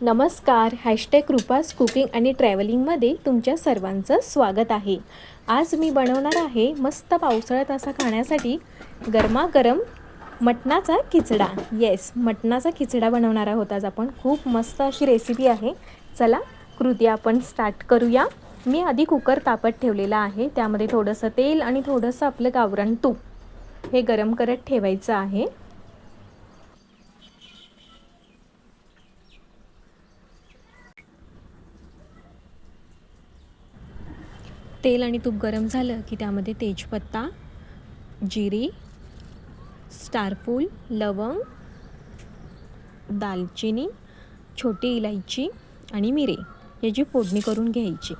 नमस्कार. Hashtag कृपास cooking आणि ट्रॅव्हलिंगमध्ये तुमच्या सर्वांचं स्वागत आहे. आज मी बनवणार आहे मस्त पावसाळ्यात असा खाण्यासाठी गरमागरम मटणाचा खिचडा. येस मटणाचा खिचडा बनवणार आहोत आज आपण. खूप मस्त अशी रेसिपी आहे. चला कृती आपण स्टार्ट करूया. मी आधी कुकर तापत ठेवलेला आहे. त्यामध्ये थोडंसं तेल आणि थोडंसं आपलं गावरान तूप हे गरम करत ठेवायचं आहे. तेल आणि तूप गरम झालं की त्यामध्ये तेजपत्ता जिरी स्टारफूल लवंग दालचिनी छोटी इलायची आणि मिरे याची फोडणी करून घ्यायची.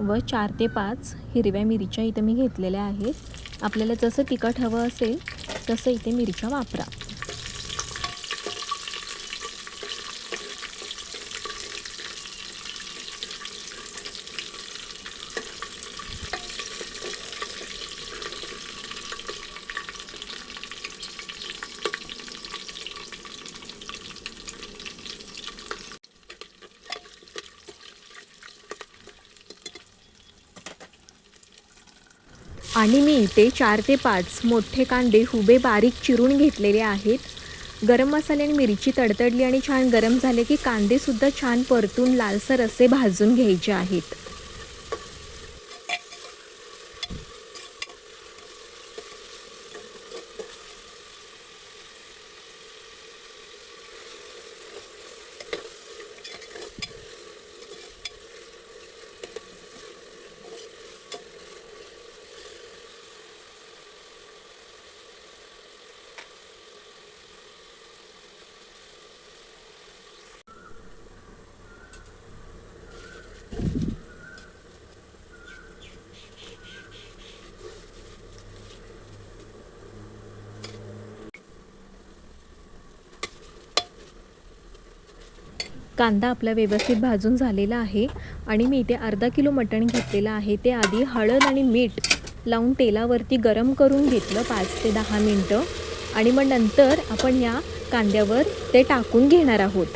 व चार ते पाच हिरव्या मिरच्या इथं मी घेतलेल्या आहेत. आपल्याला जसं तिखट हवं असेल तसं इथे मिरच्या वापरा आणि मी इथे चार ते पाच मोठे कांदे हुबे बारीक चिरून घेतलेले आहेत. गरम मसाले आणि मिरची तडतडली आणि छान गरम झाले की कांदेसुद्धा छान परतून लालसर असे भाजून घ्यायचे आहेत. कांदा आपला व्यवस्थित भाजून झालेला आहे आणि मी इथे अर्धा किलो मटण घेतलेलं आहे. ते आधी हळद आणि मीठ लावून तेलावरती गरम करून घेतलं पाच ते दहा मिनटं. आणि मग नंतर आपण या कांद्यावर ते टाकून घेणार आहोत.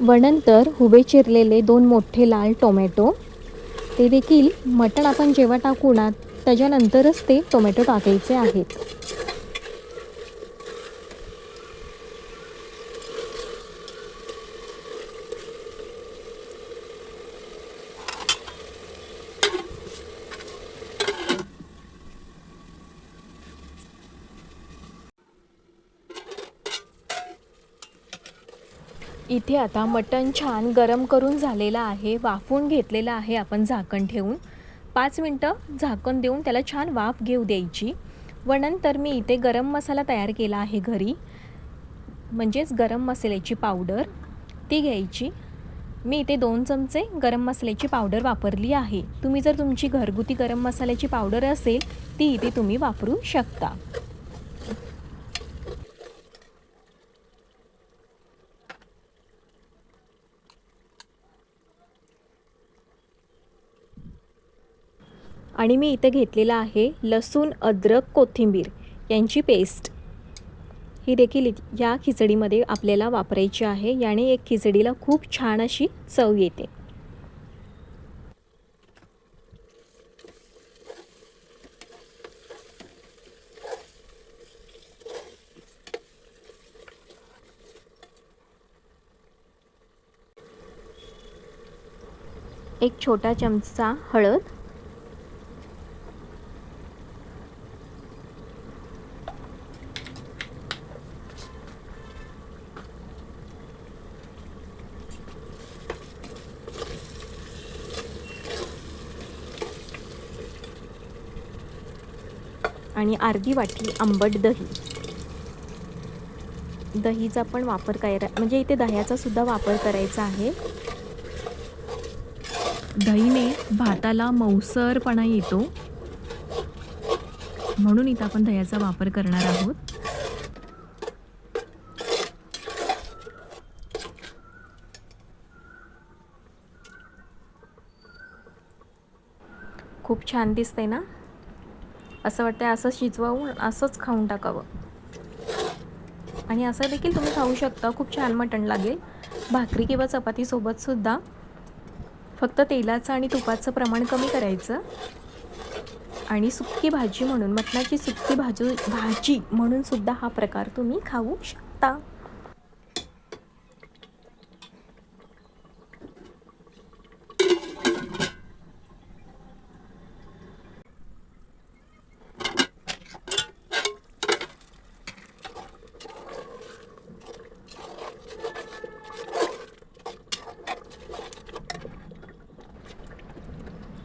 व नंतर हुबे चिरलेले दोन मोठे लाल टोमॅटो ते देखील मटण आपण जेव्हा टाकू ना त्याच्यानंतरच ते टोमॅटो टाकायचे आहेत. इथे आता मटण छान गरम करून झालेलं आहे वाफवून घेतलेलं आहे आपण झाकण ठेवून. पाच मिनटं झाकण देऊन त्याला छान वाफ घेऊ द्यायची. व नंतर मी इथे गरम मसाला तयार केला आहे घरी. म्हणजेच गरम मसाल्याची पावडर ती घ्यायची. मी इथे दोन चमचे गरम मसाल्याची पावडर वापरली आहे. तुम्ही जर तुमची घरगुती गरम मसाल्याची पावडर असेल ती इथे तुम्ही वापरू शकता. आणि मी इथे घेतलेला आहे लसूण अद्रक कोथिंबीर यांची पेस्ट ही देखील या खिचडीमध्ये आपल्याला वापरायची आहे. याने एक खिचडीला खूप छान अशी चव येते. एक छोटा चमचा हळद आणि अर्धी वाटी आंबट दही. दहीचा पण वापर करायचा म्हणजे इथे दह्याचा सुद्धा वापर करायचा आहे. दहीने भाताला मौसरपणा येतो. म्हणून इथं आपण दह्याचा वापर करणार आहोत. खूप छान दिसतंय ना? असं वाटतं असं शिजवून असंच खाऊन टाकावं. आणि असं देखील तुम्ही खाऊ शकता. खूप छान मटण लागेल. भाकरी किंवा चपातीसोबतसुद्धा फक्त तेलाचं आणि तुपाचं प्रमाण कमी करायचं. आणि सुक्की भाजी म्हणून मटणाची सुक्की भाजी भाजी म्हणूनसुद्धा हा प्रकार तुम्ही खाऊ शकता.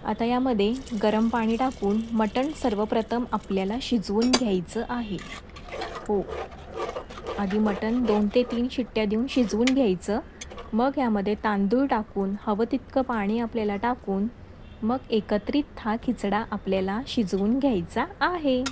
आता यामध्ये गरम पाणी टाकून मटण सर्वप्रथम आपल्याला शिजवून घ्यायचं आहे. हो. आधी मटण दोन ते तीन शिट्ट्या देऊन शिजवून घ्यायचं. मग यामध्ये तांदूळ टाकून हवं तितकं पाणी आपल्याला टाकून मग एकत्रित हा खिचडा आपल्याला शिजवून घ्यायचा आहे.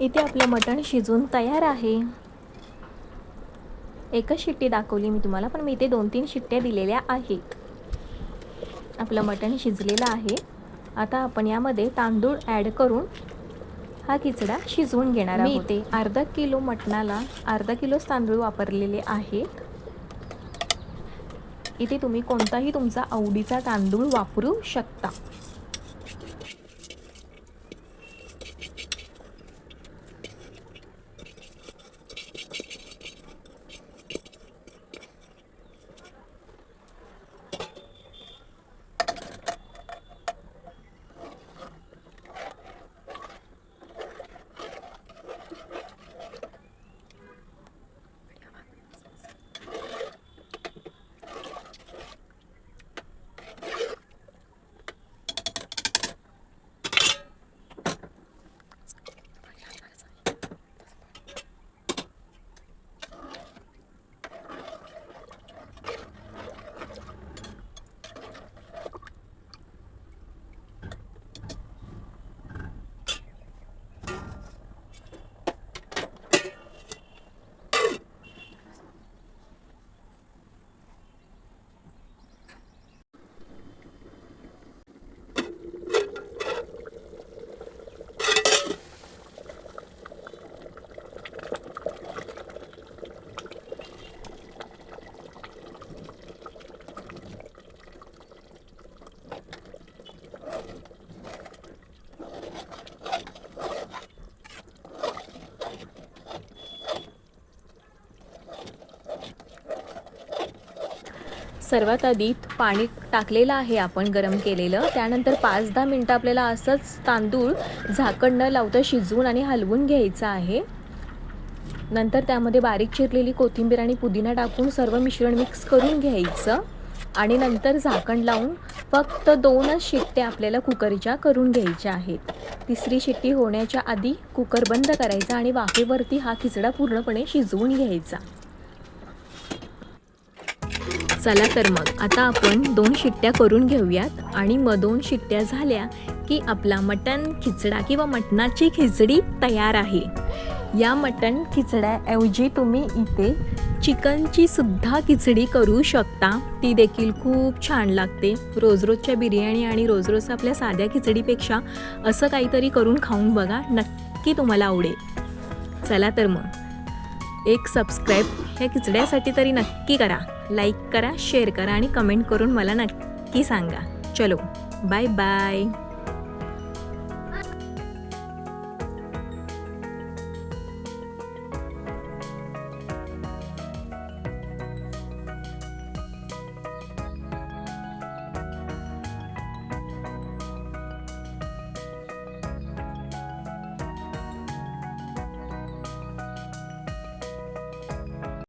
इथे आपलं मटण शिजून तयार आहे. एकच शिट्टी दाखवली मी तुम्हाला पण मी इथे दोन तीन शिट्ट्या दिलेल्या आहेत. आपलं मटण शिजलेलं आहे. आता आपण यामध्ये तांदूळ ॲड करून हा खिचडा शिजवून घेणार मी इथे अर्धा किलो मटणाला अर्धा किलोच तांदूळ वापरलेले आहेत. इथे तुम्ही कोणताही तुमचा आवडीचा तांदूळ वापरू शकता. सर्वात आधी पाणी टाकलेलं आहे आपण गरम केलेलं. त्यानंतर पाच दहा मिनटं आपल्याला असंच तांदूळ झाकण न लावता शिजवून आणि हलवून घ्यायचं आहे. नंतर त्यामध्ये बारीक चिरलेली कोथिंबीर आणि पुदिना टाकून सर्व मिश्रण मिक्स करून घ्यायचं. आणि नंतर झाकण लावून फक्त दोनच शिट्ट्या आपल्याला कुकरच्या करून घ्यायच्या आहेत. तिसरी शिट्टी होण्याच्या आधी कुकर बंद करायचा आणि वाफेवरती हा खिचडा पूर्णपणे शिजवून घ्यायचा. चला तर मग. आता आपण दोन शिट्ट्या करून घेऊयात. आणि मग दोन शिट्ट्या झाल्या की आपला मटण खिचडा किंवा मटणाची खिचडी तयार आहे. या मटण खिचड्याऐवजी तुम्ही इथे चिकनची सुद्धा खिचडी करू शकता. ती देखील खूप छान लागते. रोज रोजच्या बिर्याणी आणि रोज रोज आपल्या साध्या खिचडीपेक्षा असं काहीतरी करून खाऊन बघा. नक्की तुम्हाला आवडेल. चला तर मग. एक सबस्क्राईब ह्या खिचड्यासाठी तरी नक्की करा. लाईक करा शेअर करा आणि कमेंट करून मला नक्की सांगा. चलो बाय बाय.